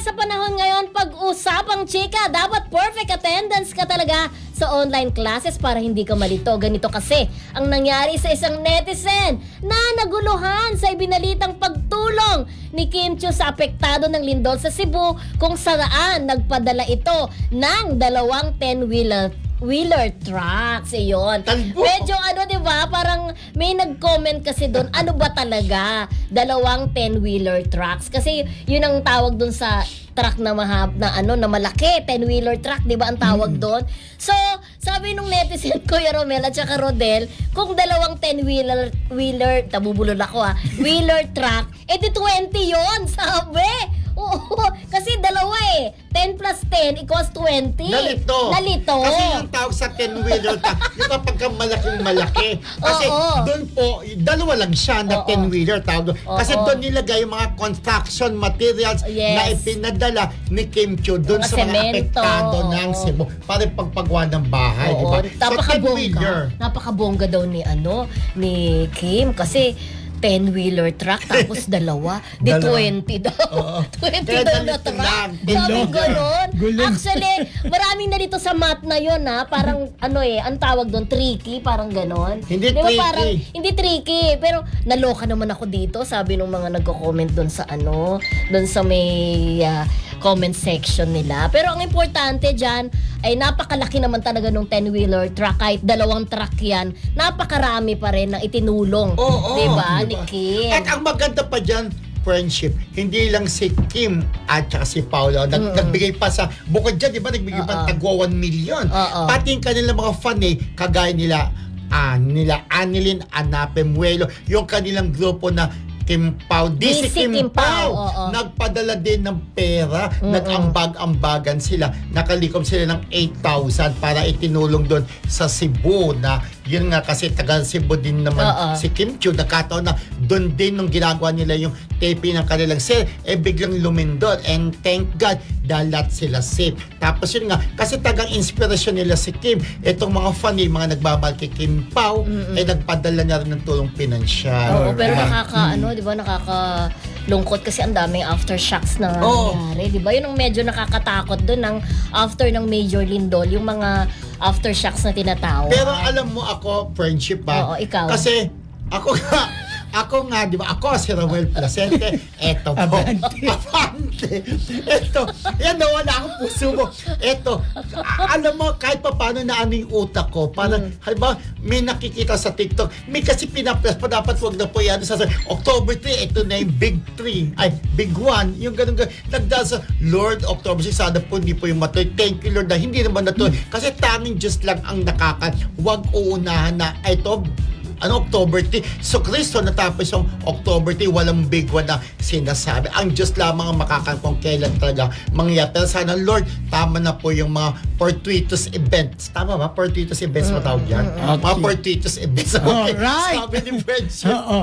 sa panahon ngayon, pag-usapang chika, dapat perfect attendance ka talaga sa online classes para hindi ka malito. Ganito kasi ang nangyari sa isang netizen na naguluhan sa ibinalitang pagtulong ni Kim Chiu sa apektado ng lindol sa Cebu kung saan nagpadala ito ng dalawang 10-wheeler wheeler trucks. Iyon. Talbo. Medyo ano, di ba? Parang may nag-comment kasi doon, ano ba talaga? Dalawang 10-wheeler trucks. Kasi yun ang tawag doon sa truck na mahab na ano na malaki 10-wheeler truck 'di ba ang tawag doon so sabi nung netizen Kuya Romel at saka Rodel kung dalawang 10-wheeler wheeler tabubulol ako ah wheeler truck eh di 20 yon sabi Oo, kasi dalawa eh. 10 plus 10 equals 20. Nalito. Nalito. Kasi yung tawag sa 10-wheeler, ta- yung kapag ka malaking malaki. Kasi Oo. doon po, dalawa lang siya na Oo. 10-wheeler tawag doon. Kasi Oo. doon nilagay yung mga construction materials Yes. na ipinadala ni Kim Chiu doon sa mga apektado ng Oo. Cebu para pagpagawa ng bahay, di Oo, ba? napakabongga. napakabongga daw ni ano ni Kim kasi 10-wheeler truck tapos dalawa. Di Dalawa. 20 daw. Oo. 20 Kaya daw na ganito truck. Sabi Gulo. ganon. Gulo. Actually, maraming na dito sa mat na yon ha. Parang ano eh, ang tawag doon, tricky. Parang ganon. Hindi Di ba tricky. Parang, hindi tricky. Pero naloka naman ako dito. Sabi nung mga nagko-comment doon sa ano, doon sa may ah, comment section nila. Pero ang importante dyan, ay napakalaki naman talaga nung 10-wheeler truck. Kahit dalawang truck yan, napakarami pa rin na itinulong. Oo, diba, ni diba? Kim? At ang maganda pa dyan, friendship. Hindi lang si Kim at saka si Paolo. Nag, Mm-mm. Nagbigay pa sa, bukod dyan, di ba, nagbigay pa Oo. tagwa 1 million. Oo. Pati yung kanilang mga fan eh, kagaya nila, ah, nila Anilin Anape Muelo, yung kanilang grupo na Kim Pao, DC, DC Kim, Kim Pao, oo. nagpadala din ng pera, Mm-mm. nag-ambag-ambagan sila, nakalikom sila ng 8,000 para itinulong doon sa Cebu na yun nga kasi taga Cebu din naman Oo. si Kim Chiu, nakataon na doon din nung ginagawa nila yung taping ng kanilang sale, eh biglang lumindol. And thank God, dahil lahat sila safe. Tapos yun nga, kasi tagang inspirasyon nila si Kim. Itong mga funny, mga nagmamahal kay Kim Pao, eh nagpadala na rin ng tulong pinansyal. Oo, pero Diba? nakaka, ano, di ba, nakakalungkot kasi ang daming aftershocks na nangyari. Di ba? Yun ang medyo nakakatakot doon ng after ng Major Lindol, yung mga aftershocks na tinatawag. Pero alam mo ako, friendship ba? Oo, ikaw. Kasi ako nga, ako nga, di ba? Ako si Rafael Placente. Eto po. Abante. Abante. Eto. Yan, nawala akong puso mo. Eto. Alam mo, kahit pa paano na ano yung utak ko. Parang, Mm. halimbawa, may nakikita sa TikTok, may kasi pinaplas pa, dapat wag na po yan. Sa October 3, ito na yung Big 3. Ay, Big 1. Yung ganun ganun. Nagdaan sa Lord October 6, sana po hindi po yung matuloy. Thank you Lord na hindi naman natuloy. Kasi tanging Diyos lang ang nakakan. Huwag uunahan na ito ano, October 3. So, Kristo natapos yung October 3, walang big one na sinasabi. Ang Diyos lamang ang makakan kung kailan talaga mangyayari. Pero sana, Lord, tama na po yung mga fortuitous events. Tama ba? Fortuitous events matawag yan? Mga Okay. fortuitous events. Alright. Sabi ni Friendship. Oo.